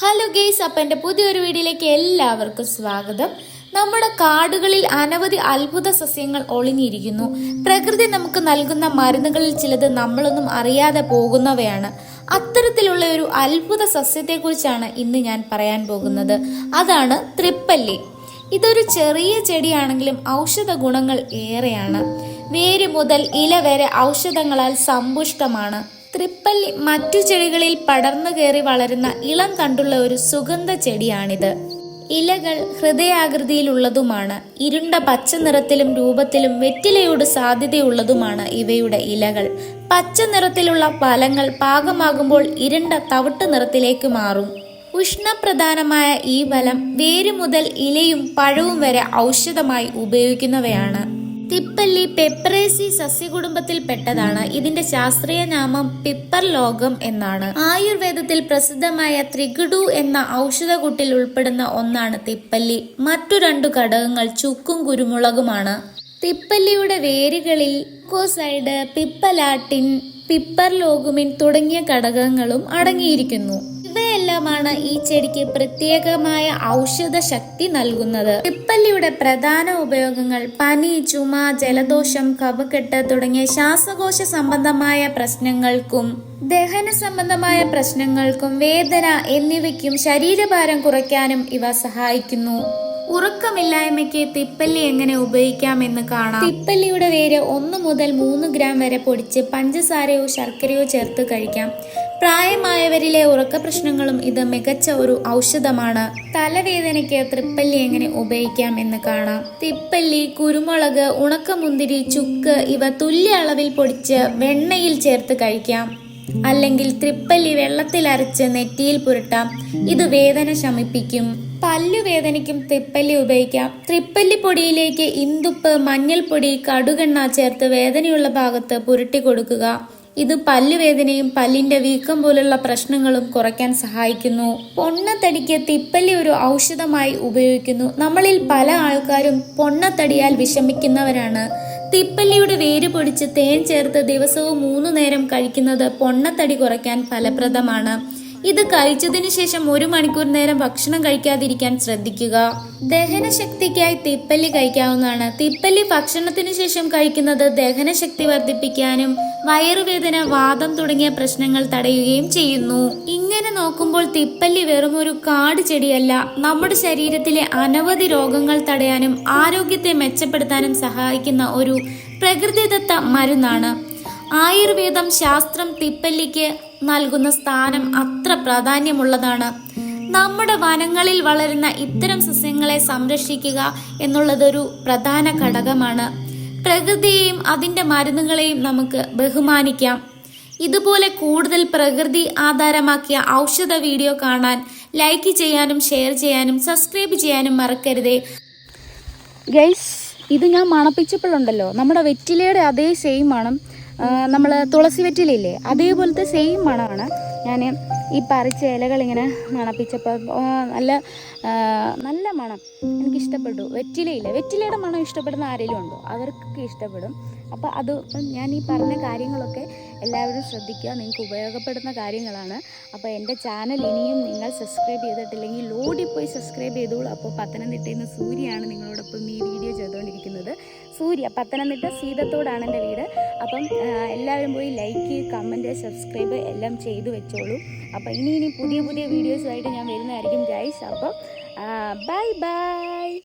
Hello guys അപ്പം എന്റെ പുതിയൊരു വീഡിയോയിലേക്ക് എല്ലാവർക്കും സ്വാഗതം. നമ്മുടെ കാടുകളിൽ അനവധി അത്ഭുത സസ്യങ്ങൾ ഒളിഞ്ഞിരിക്കുന്നു. പ്രകൃതി നമുക്ക് നൽകുന്ന മരുന്നുകളിൽ ചിലത് നമ്മളൊന്നും അറിയാതെ പോകുന്നവയാണ്. അത്തരത്തിലുള്ള ഒരു അത്ഭുത സസ്യത്തെക്കുറിച്ചാണ് ഇന്ന് ഞാൻ പറയാൻ പോകുന്നത്. അതാണ് ത്രിപ്പല്ലി ഇതൊരു ചെറിയ ചെടിയാണെങ്കിലും ഔഷധ ഗുണങ്ങൾ ഏറെയാണ്. വേര് മുതൽ ഇല വരെ ഔഷധങ്ങളാൽ സമ്പുഷ്ടമാണ്. ത്രിപ്പല്ലി മറ്റു ചെടികളിൽ പടർന്നു കയറി വളരുന്ന ഇളം കണ്ടുള്ള ഒരു സുഗന്ധ ചെടിയാണിത്. ഇലകൾ ഹൃദയാകൃതിയിലുള്ളതുമാണ്. ഇരുണ്ട പച്ച നിറത്തിലും രൂപത്തിലും വെറ്റിലയോട് സാധ്യതയുള്ളതുമാണ് ഇവയുടെ ഇലകൾ. പച്ച നിറത്തിലുള്ള ഫലങ്ങൾ പാകമാകുമ്പോൾ ഇരുണ്ട തവിട്ട് നിറത്തിലേക്ക് മാറും. ഉഷ്ണപ്രധാനമായ ഈ ഫലം വേര് മുതൽ ഇലയും പഴവും വരെ ഔഷധമായി ഉപയോഗിക്കുന്നവയാണ്. തിപ്പല്ലി പെപ്പറേസി സസ്യകുടുംബത്തിൽപ്പെട്ടതാണ് ഇതിന്റെ ശാസ്ത്രീയ നാമം പിപ്പർ ലോകം എന്നാണ്. ആയുർവേദത്തിൽ പ്രസിദ്ധമായ ത്രിഗുഡു എന്ന ഔഷധകൂട്ടിൽ ഉൾപ്പെടുന്ന ഒന്നാണ് തിപ്പല്ലി. മറ്റു രണ്ടു ഘടകങ്ങൾ ചുക്കും കുരുമുളകുമാണ്. തിപ്പല്ലിയുടെ വേരുകളിൽ കോസൈഡ് പിപ്പലാട്ടിൻ പിപ്പർ ലോകുമിൻ തുടങ്ങിയ ഘടകങ്ങളും അടങ്ങിയിരിക്കുന്നു. ഇവയെല്ലാമാണ് ഈ ചെടിക്ക് പ്രത്യേകമായ ഔഷധ ശക്തി നൽകുന്നത്. പിപ്പല്ലിയുടെ പ്രധാന ഉപയോഗങ്ങൾ പനി ചുമ ജലദോഷം കഫക്കെട്ട് തുടങ്ങിയ ശ്വാസകോശ സംബന്ധമായ പ്രശ്നങ്ങൾക്കും ദഹന സംബന്ധമായ പ്രശ്നങ്ങൾക്കും വേദന എന്നിവയ്ക്കും ശരീരഭാരം കുറയ്ക്കാനും ഇവ സഹായിക്കുന്നു. ഉറക്കമില്ലായ്മയ്ക്ക് തിപ്പല്ലി എങ്ങനെ ഉപയോഗിക്കാമെന്ന് കാണാം. തിപ്പല്ലിയുടെ വേര് ഒന്ന് മുതൽ മൂന്ന് ഗ്രാം വരെ പൊടിച്ച് പഞ്ചസാരയോ ശർക്കരയോ ചേർത്ത് കഴിക്കാം. പ്രായമായവരിലെ ഉറക്ക പ്രശ്നങ്ങളും ഇത് മികച്ച ഒരു ഔഷധമാണ്. തലവേദനയ്ക്ക് തൃപ്പല്ലി എങ്ങനെ ഉപയോഗിക്കാം എന്ന് കാണാം. തിപ്പല്ലി കുരുമുളക് ഉണക്കമുന്തിരി ചുക്ക് ഇവ തുല്യ അളവിൽ പൊടിച്ച് വെണ്ണയിൽ ചേർത്ത് കഴിക്കാം. അല്ലെങ്കിൽ തൃപ്പല്ലി വെള്ളത്തിൽ അരച്ച് നെറ്റിയിൽ പുരട്ടാം. ഇത് വേദന ശമിപ്പിക്കും. പല്ലുവേദനയ്ക്കും തൃപ്പല്ലി ഉപയോഗിക്കാം. തൃപ്പല്ലി പൊടിയിലേക്ക് ഇന്തുപ്പ് മഞ്ഞൾപ്പൊടി കടുകെണ്ണ ചേർത്ത് വേദനയുള്ള ഭാഗത്ത് പുരട്ടി കൊടുക്കുക. ഇത് പല്ലുവേദനയും പല്ലിന്റെ വീക്കം പോലുള്ള പ്രശ്നങ്ങളും കുറയ്ക്കാൻ സഹായിക്കുന്നു. പൊണ്ണത്തടിക്ക് തിപ്പല്ലി ഒരു ഔഷധമായി ഉപയോഗിക്കുന്നു. നമ്മളിൽ പല ആൾക്കാരും പൊണ്ണത്തടിയാൽ വിഷമിക്കുന്നവരാണ്. തിപ്പല്ലിയുടെ വേര് പൊടിച്ച് തേൻ ചേർത്ത് ദിവസവും മൂന്നു നേരം കഴിക്കുന്നത് പൊണ്ണത്തടി കുറയ്ക്കാൻ ഫലപ്രദമാണ്. ഇത് കഴിച്ചതിന് ശേഷം ഒരു മണിക്കൂർ നേരം ഭക്ഷണം കഴിക്കാതിരിക്കാൻ ശ്രദ്ധിക്കുക. ദഹനശക്തിക്കായി തിപ്പല്ലി കഴിക്കാവുന്നതാണ്. തിപ്പല്ലി ഭക്ഷണത്തിന് ശേഷം കഴിക്കുന്നത് ദഹനശക്തി വർദ്ധിപ്പിക്കാനും വയറുവേദന വാദം തുടങ്ങിയ പ്രശ്നങ്ങൾ തടയുകയും ചെയ്യുന്നു. ഇങ്ങനെ നോക്കുമ്പോൾ തിപ്പല്ലി വെറും ഒരു കാട് ചെടിയല്ല. നമ്മുടെ ശരീരത്തിലെ അനവധി രോഗങ്ങൾ തടയാനും ആരോഗ്യത്തെ മെച്ചപ്പെടുത്താനും സഹായിക്കുന്ന ഒരു പ്രകൃതിദത്ത മരുന്നാണ്. ആയുർവേദം ശാസ്ത്രം തിപ്പല്ലിക്ക് നൽകുന്ന സ്ഥാനം അത്ര പ്രാധാന്യമുള്ളതാണ്. നമ്മുടെ വനങ്ങളിൽ വളരുന്ന ഇത്തരം സസ്യങ്ങളെ സംരക്ഷിക്കുക എന്നുള്ളതൊരു പ്രധാന ഘടകമാണ്. പ്രകൃതിയെയും അതിന്റെ മരുന്നുകളെയും നമുക്ക് ബഹുമാനിക്കാം. ഇതുപോലെ കൂടുതൽ പ്രകൃതി ആധാരമാക്കിയ ഔഷധ വീഡിയോ കാണാൻ ലൈക്ക് ചെയ്യാനും ഷെയർ ചെയ്യാനും സബ്സ്ക്രൈബ് ചെയ്യാനും മറക്കരുതേ. ഗൈസ് ഇത് ഞാൻ മണപ്പിച്ചപ്പോഴുണ്ടല്ലോ. നമ്മുടെ വെറ്റിലയുടെ അതേ സെയിം മണം നമ്മൾ തുളസി വെറ്റിലില്ലേ അതേപോലത്തെ സെയിം മണമാണ്. ഞാൻ ഈ പറിച്ച ഇലകൾ ഇങ്ങനെ മണപ്പിച്ചപ്പോൾ നല്ല നല്ല മണം. എനിക്കിഷ്ടപ്പെട്ടു. വെറ്റിലയില്ല? വെറ്റിലയുടെ മണം ഇഷ്ടപ്പെടുന്ന ആരെങ്കിലും ഉണ്ടോ? അവർക്കൊക്കെ ഇഷ്ടപ്പെടും. അപ്പോൾ അത് ഞാൻ ഈ പറഞ്ഞ കാര്യങ്ങളൊക്കെ എല്ലാവരും ശ്രദ്ധിക്കുക. നിങ്ങൾക്ക് ഉപയോഗപ്പെടുന്ന കാര്യങ്ങളാണ്. അപ്പോൾ എന്റെ ചാനൽ ഇനിയും നിങ്ങൾ സബ്സ്ക്രൈബ് ചെയ്തിട്ടില്ലെങ്കിൽ ലോഡി പോയി സബ്സ്ക്രൈബ് ചെയ്തോളൂ. അപ്പോൾ പത്തനംതിട്ടയിൽ നിന്ന് സൂര്യയാണ് നിങ്ങളോടൊപ്പം ഈ വീഡിയോ ചെയ്തുകൊണ്ടിരിക്കുന്നത്. സൂര്യ പത്തനംതിട്ട സീതത്തോടാണ് എന്റെ വീട്. അപ്പം എല്ലാവരും പോയി ലൈക്ക് കമന്റ് സബ്സ്ക്രൈബ് എല്ലാം ചെയ്തു വെച്ചോളൂ. അപ്പോൾ ഇനി ഇനി പുതിയ പുതിയ വീഡിയോസുമായിട്ട് ഞാൻ വരുന്നതായിരിക്കും ഗൈസ് അപ്പം ബൈ ബൈ